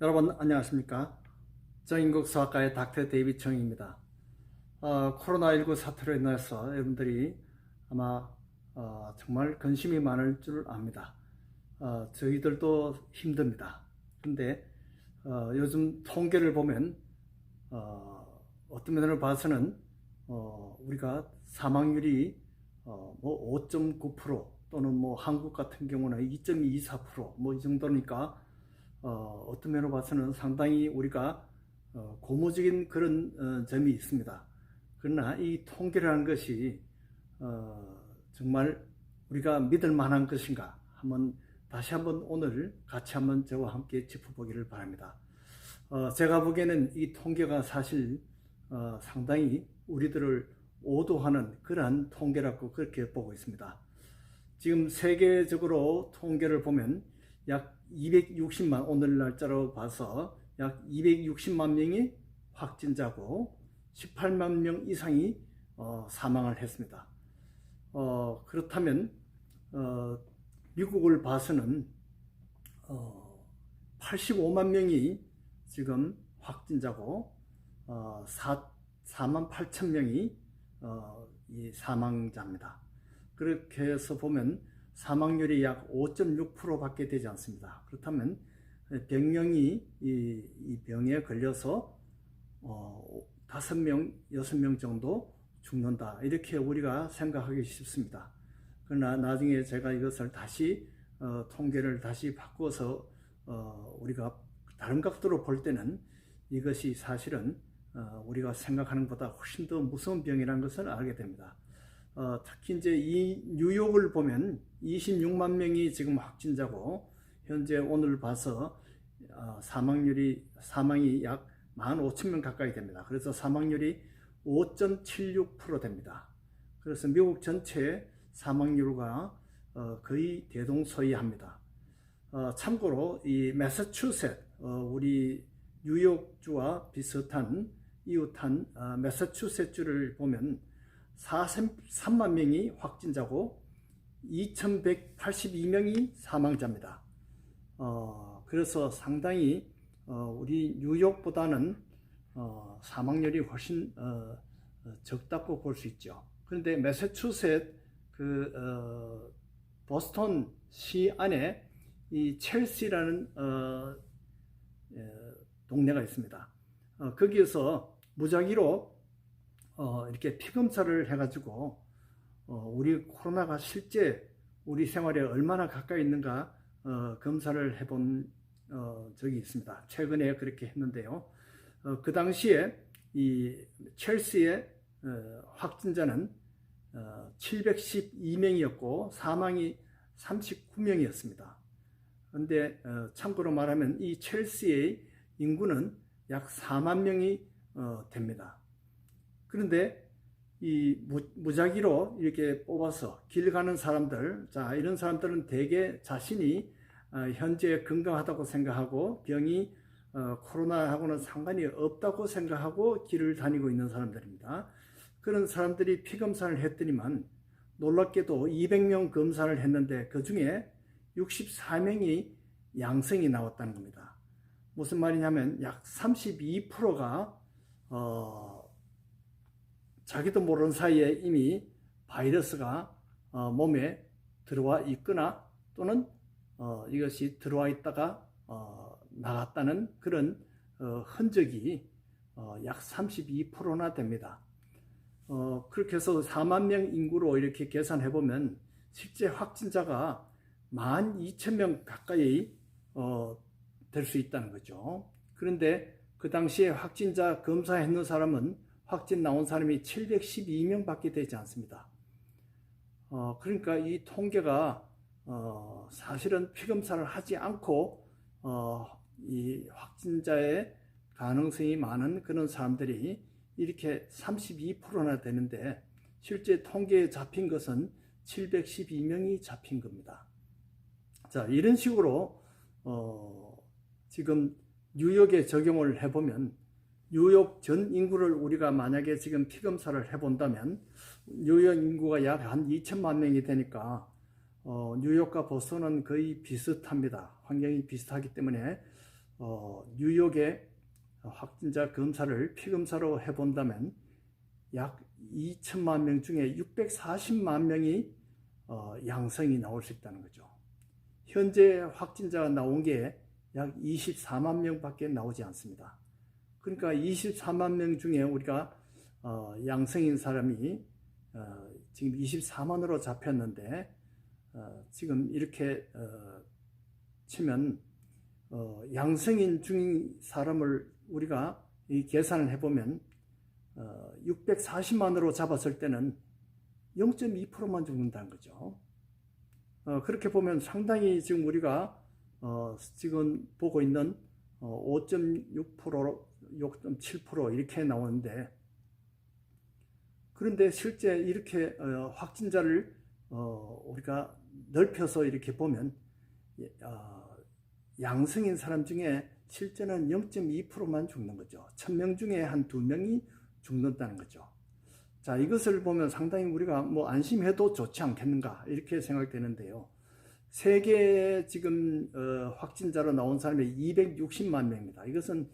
여러분 안녕하십니까? 정인국 수학과의 닥터 데이비 청입니다. 어, 코로나19 사태로 인해서 여러분들이 아마 어, 정말 근심이 많을 줄 압니다. 어, 저희들도 힘듭니다. 근데 어, 요즘 통계를 보면 어, 어떤 면으로 봐서는 어, 우리가 사망률이 어, 뭐5.9% 또는 뭐 한국 같은 경우는 2.24%뭐 이 정도니까 어, 어떤 면으로 봐서는 상당히 우리가 어, 고무적인 그런 어, 점이 있습니다. 그러나 이 통계라는 것이 어, 정말 우리가 믿을 만한 것인가 한번 다시 한번 오늘 같이 한번 저와 함께 짚어보기를 바랍니다. 어, 제가 보기에는 이 통계가 사실 어, 상당히 우리들을 오도하는 그러한 통계라고 그렇게 보고 있습니다. 지금 세계적으로 통계를 보면 약 260만 오늘 날짜로 봐서 약 260만 명이 확진자고 18만 명 이상이 어, 사망을 했습니다. 어, 그렇다면 어, 미국을 봐서는 어, 85만 명이 지금 확진자고 어, 4, 4만 8천 명이 어, 이 사망자입니다. 그렇게 해서 보면 사망률이 약 5.6%밖에 되지 않습니다. 그렇다면 병명이 이, 이 병에 걸려서 어, 5명, 6명 정도 죽는다. 이렇게 우리가 생각하기 쉽습니다. 그러나 나중에 제가 이것을 다시 어, 통계를 다시 바꿔서 어, 우리가 다른 각도로 볼 때는 이것이 사실은 어, 우리가 생각하는 것보다 훨씬 더 무서운 병이라는 것을 알게 됩니다. 어, 특히 이제 이 뉴욕을 보면 26만 명이 지금 확진자고 현재 오늘 봐서 어, 사망률이 사망이 약 15,000명 가까이 됩니다. 그래서 사망률이 5.76% 됩니다. 그래서 미국 전체 사망률과 어, 거의 대동소이합니다. 어, 참고로 이 매사추셋 어, 우리 뉴욕주와 비슷한 이웃한 어, 매사추셋주를 보면 43만 명이 확진자고 2,182명이 사망자입니다. 어, 그래서 상당히 어, 우리 뉴욕보다는 어, 사망률이 훨씬 어, 적다고 볼 수 있죠. 그런데 매사추셋 그 어, 보스턴 시 안에 이 첼시라는 어, 예, 동네가 있습니다. 어, 거기에서 무작위로 어, 이렇게 피 검사를 해가지고 어, 우리 코로나가 실제 우리 생활에 얼마나 가까이 있는가 어, 검사를 해본 어, 적이 있습니다. 최근에 그렇게 했는데요. 어, 그 당시에 이 첼시의 어, 확진자는 어, 712명이었고 사망이 39명이었습니다. 그런데 어, 참고로 말하면 이 첼시의 인구는 약 4만 명이 어, 됩니다. 그런데 이 무작위로 이렇게 뽑아서 길 가는 사람들, 자 이런 사람들은 대개 자신이 어, 현재 건강하다고 생각하고 병이 어, 코로나하고는 상관이 없다고 생각하고 길을 다니고 있는 사람들입니다. 그런 사람들이 피검사를 했더니만 놀랍게도 200명 검사를 했는데 그 중에 64명이 양성이 나왔다는 겁니다. 무슨 말이냐면 약 32%가 어, 자기도 모르는 사이에 이미 바이러스가 어, 몸에 들어와 있거나 또는 어, 이것이 들어와 있다가 어, 나갔다는 그런 어, 흔적이 어, 약 32%나 됩니다. 어, 그렇게 해서 4만 명 인구로 이렇게 계산해 보면 실제 확진자가 12,000명 가까이 될수 있다는 거죠. 그런데 그 당시에 확진자 검사했는 사람은 확진 나온 사람이 712명 밖에 되지 않습니다. 어, 그러니까 이 통계가 어, 사실은 피검사를 하지 않고 어, 이 확진자의 가능성이 많은 그런 사람들이 이렇게 32%나 되는데 실제 통계에 잡힌 것은 712명이 잡힌 겁니다. 자 이런 식으로 어, 지금 뉴욕에 적용을 해보면 뉴욕 전 인구를 우리가 만약에 지금 피검사를 해본다면 뉴욕 인구가 약 한 2천만 명이 되니까 어, 뉴욕과 보스턴은 거의 비슷합니다. 환경이 비슷하기 때문에 어, 뉴욕의 확진자 검사를 피검사로 해본다면 약 2천만 명 중에 640만 명이 어, 양성이 나올 수 있다는 거죠. 현재 확진자가 나온 게 약 24만 명밖에 나오지 않습니다. 그러니까 24만 명 중에 우리가 어, 양성인 사람이 어, 지금 24만으로 잡혔는데 어, 지금 이렇게 어, 치면 어, 양성인 중인 사람을 우리가 이 계산을 해보면 어, 640만으로 잡았을 때는 0.2%만 죽는다는 거죠. 어, 그렇게 보면 상당히 지금 우리가 어, 지금 보고 있는 어, 5.6%, 6.7% 이렇게 나오는데 그런데 실제 이렇게 어, 확진자를 어, 우리가 넓혀서 이렇게 보면 예, 어, 양성인 사람 중에 실제는 0.2%만 죽는 거죠. 1000명 중에 한 2명이 죽는다는 거죠. 자, 이것을 보면 상당히 우리가 뭐 안심해도 좋지 않겠는가 이렇게 생각되는데요. 세계 지금 어, 확진자로 나온 사람이 260만 명입니다. 이것은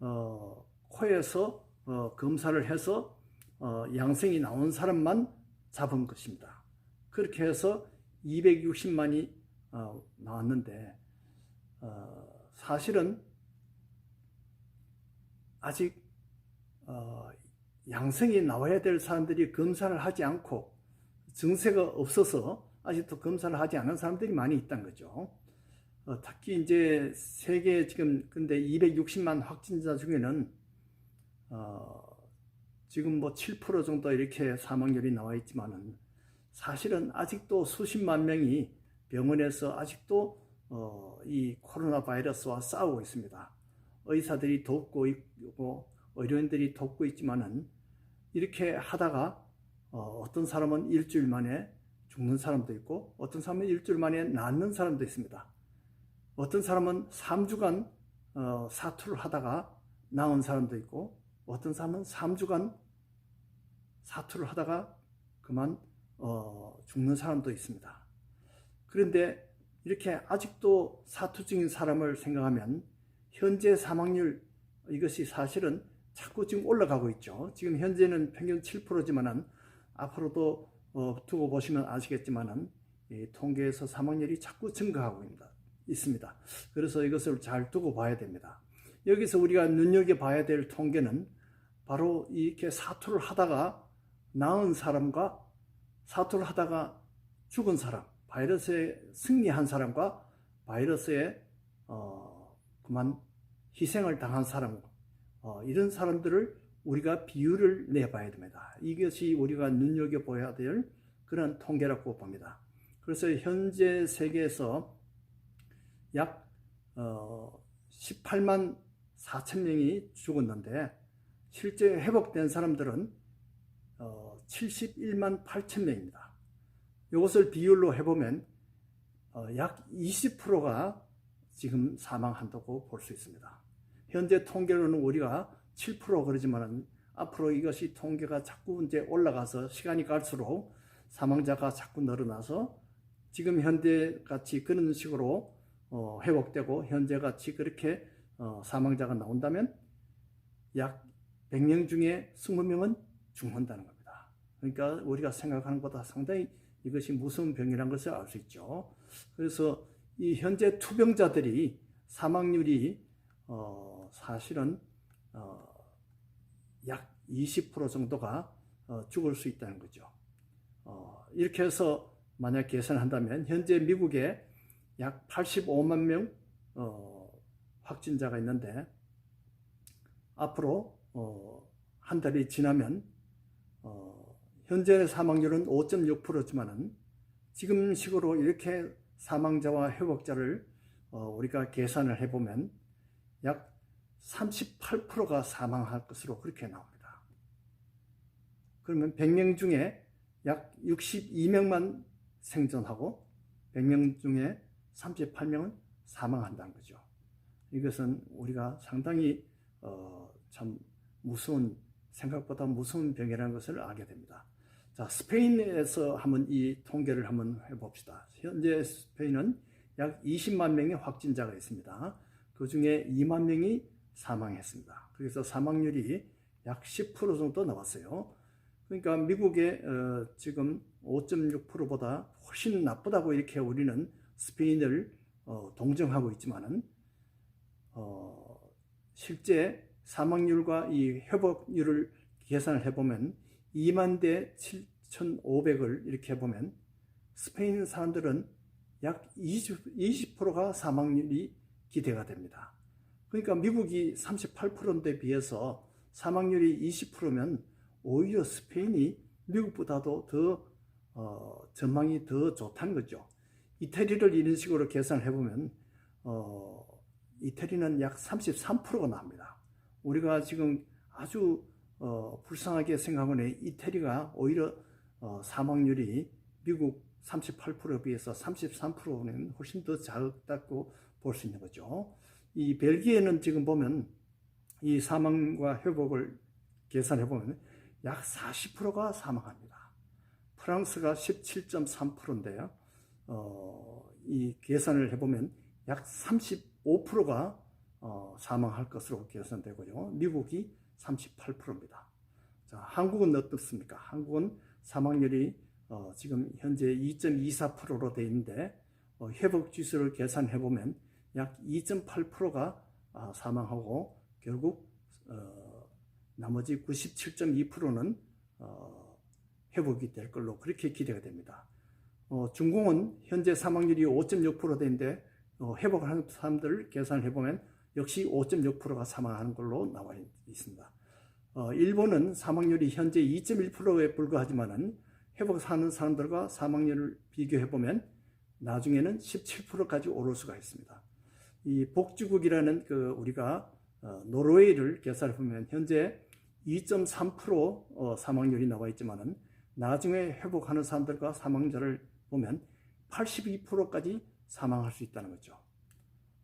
어, 코에서 어, 검사를 해서 어, 양성이 나온 사람만 잡은 것입니다. 그렇게 해서 260만이 어, 나왔는데 어, 사실은 아직 어, 양성이 나와야 될 사람들이 검사를 하지 않고 증세가 없어서 아직도 검사를 하지 않은 사람들이 많이 있다는 거죠. 어, 특히 이제 세계 지금 근데 260만 확진자 중에는 어, 지금 뭐 7% 정도 이렇게 사망률이 나와 있지만은 사실은 아직도 수십만 명이 병원에서 아직도 어, 이 코로나 바이러스와 싸우고 있습니다. 의사들이 돕고 있고 의료인들이 돕고 있지만은 이렇게 하다가 어, 어떤 사람은 일주일 만에 죽는 사람도 있고 어떤 사람은 일주일 만에 낫는 사람도 있습니다. 어떤 사람은 3주간 어, 사투를 하다가 나은 사람도 있고 어떤 사람은 3주간 사투를 하다가 그만 어, 죽는 사람도 있습니다. 그런데 이렇게 아직도 사투 중인 사람을 생각하면 현재 사망률 이것이 사실은 자꾸 지금 올라가고 있죠. 지금 현재는 평균 7%지만은 앞으로도 어, 두고 보시면 아시겠지만은 이 통계에서 사망률이 자꾸 증가하고 있습니다. 있습니다. 그래서 이것을 잘 두고 봐야 됩니다. 여기서 우리가 눈여겨 봐야 될 통계는 바로 이렇게 사투를 하다가 나은 사람과 사투를 하다가 죽은 사람, 바이러스에 승리한 사람과 바이러스에 어, 그만 희생을 당한 사람, 어, 이런 사람들을 우리가 비율을 내봐야 됩니다. 이것이 우리가 눈여겨봐야 될 그런 통계라고 봅니다. 그래서 현재 세계에서 약 어, 18만 4천 명이 죽었는데 실제 회복된 사람들은 어, 71만 8천 명입니다. 이것을 비율로 해보면 어, 약 20%가 지금 사망한다고 볼 수 있습니다. 현재 통계로는 우리가 7% 그러지만은 앞으로 이것이 통계가 자꾸 이제 올라가서 시간이 갈수록 사망자가 자꾸 늘어나서 지금 현재 같이 그런 식으로 어, 회복되고 현재 같이 그렇게 어, 사망자가 나온다면 약 100명 중에 20명은 죽는다는 겁니다. 그러니까 우리가 생각하는 것보다 상당히 이것이 무서운 병이라는 것을 알 수 있죠. 그래서 이 현재 투병자들이 사망률이 어, 사실은 어, 약 20% 정도가 어, 죽을 수 있다는 거죠. 어, 이렇게 해서 만약 계산한다면 현재 미국에 약 85만 명 어, 확진자가 있는데 앞으로 어, 한 달이 지나면 어, 현재 사망률은 5.6%지만은 지금 식으로 이렇게 사망자와 회복자를 어, 우리가 계산을 해보면 약 38%가 사망할 것으로 그렇게 나옵니다. 그러면 100명 중에 약 62명만 생존하고 100명 중에 38명은 사망한다는 거죠. 이것은 우리가 상당히 어, 참 무서운 생각보다 무서운 병이라는 것을 알게 됩니다. 자, 스페인에서 한번 이 통계를 한번 해봅시다. 현재 스페인은 약 20만 명의 확진자가 있습니다. 그 중에 2만 명이 사망했습니다. 그래서 사망률이 약 10% 정도 나왔어요. 그러니까 미국의 어, 지금 5.6%보다 훨씬 나쁘다고 이렇게 우리는 스페인을 어, 동정하고 있지만은 어, 실제 사망률과 이 회복률을 계산을 해보면 2만 대 7,500을 이렇게 해보면 스페인 사람들은 약 20, 20%가 사망률이 기대가 됩니다. 그러니까 미국이 38%인데 비해서 사망률이 20%면 오히려 스페인이 미국보다도 더 어, 전망이 더 좋다는 거죠. 이태리를 이런 식으로 계산해 보면 어, 이태리는 약 33%가 나옵니다. 우리가 지금 아주 어, 불쌍하게 생각하면 이태리가 오히려 어, 사망률이 미국 38%에 비해서 33%는 훨씬 더 작다고 볼 수 있는 거죠. 이 벨기에는 지금 보면 이 사망과 회복을 계산해 보면 약 40%가 사망합니다. 프랑스가 17.3%인데요. 어, 이 계산을 해보면 약 35%가 어, 사망할 것으로 계산되고요. 미국이 38%입니다. 자, 한국은 어떻습니까? 한국은 사망률이 어, 지금 현재 2.24%로 되어 있는데 어, 회복 지수를 계산해 보면 약 2.8%가 아, 사망하고 결국 어, 나머지 97.2%는 어, 회복이 될 걸로 그렇게 기대가 됩니다. 어, 중공은 현재 사망률이 5.6% 되는데 어, 회복하는 사람들을 계산해 보면 역시 5.6%가 사망하는 걸로 나와 있습니다. 어, 일본은 사망률이 현재 2.1%에 불과하지만은 회복하는 사람들과 사망률을 비교해 보면 나중에는 17%까지 오를 수가 있습니다. 이 복지국이라는 그 우리가 어, 노르웨이를 계산해 보면 현재 2.3% 어, 사망률이 나와 있지만은 나중에 회복하는 사람들과 사망자를 보면 82%까지 사망할 수 있다는 거죠.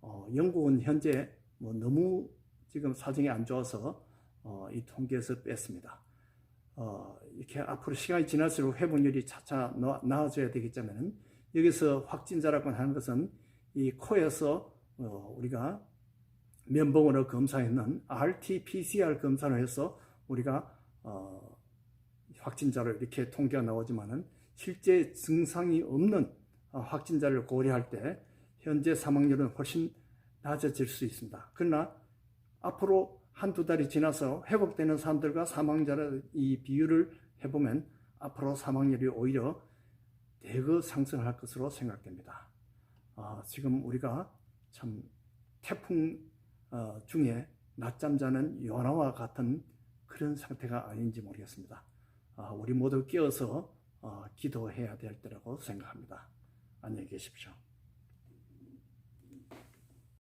어, 영국은 현재 뭐 너무 지금 사정이 안 좋아서 어, 이 통계에서 뺐습니다. 어, 이렇게 앞으로 시간이 지날수록 회복률이 차차 나아져야 되겠지만 여기서 확진자라고 하는 것은 이 코에서 어, 우리가 면봉으로 검사했는 RT-PCR 검사를 해서 우리가 어, 확진자를 이렇게 통계가 나오지만은 실제 증상이 없는 어, 확진자를 고려할 때 현재 사망률은 훨씬 낮아질 수 있습니다. 그러나 앞으로 한두 달이 지나서 회복되는 사람들과 사망자의 이 비율을 해보면 앞으로 사망률이 오히려 대거 상승할 것으로 생각됩니다. 아, 지금 우리가 참 태풍 어, 중에 낮잠 자는 연화와 같은 그런 상태가 아닌지 모르겠습니다. 아, 우리 모두 깨어서 어, 기도해야 될 때라고 생각합니다. 안녕히 계십시오.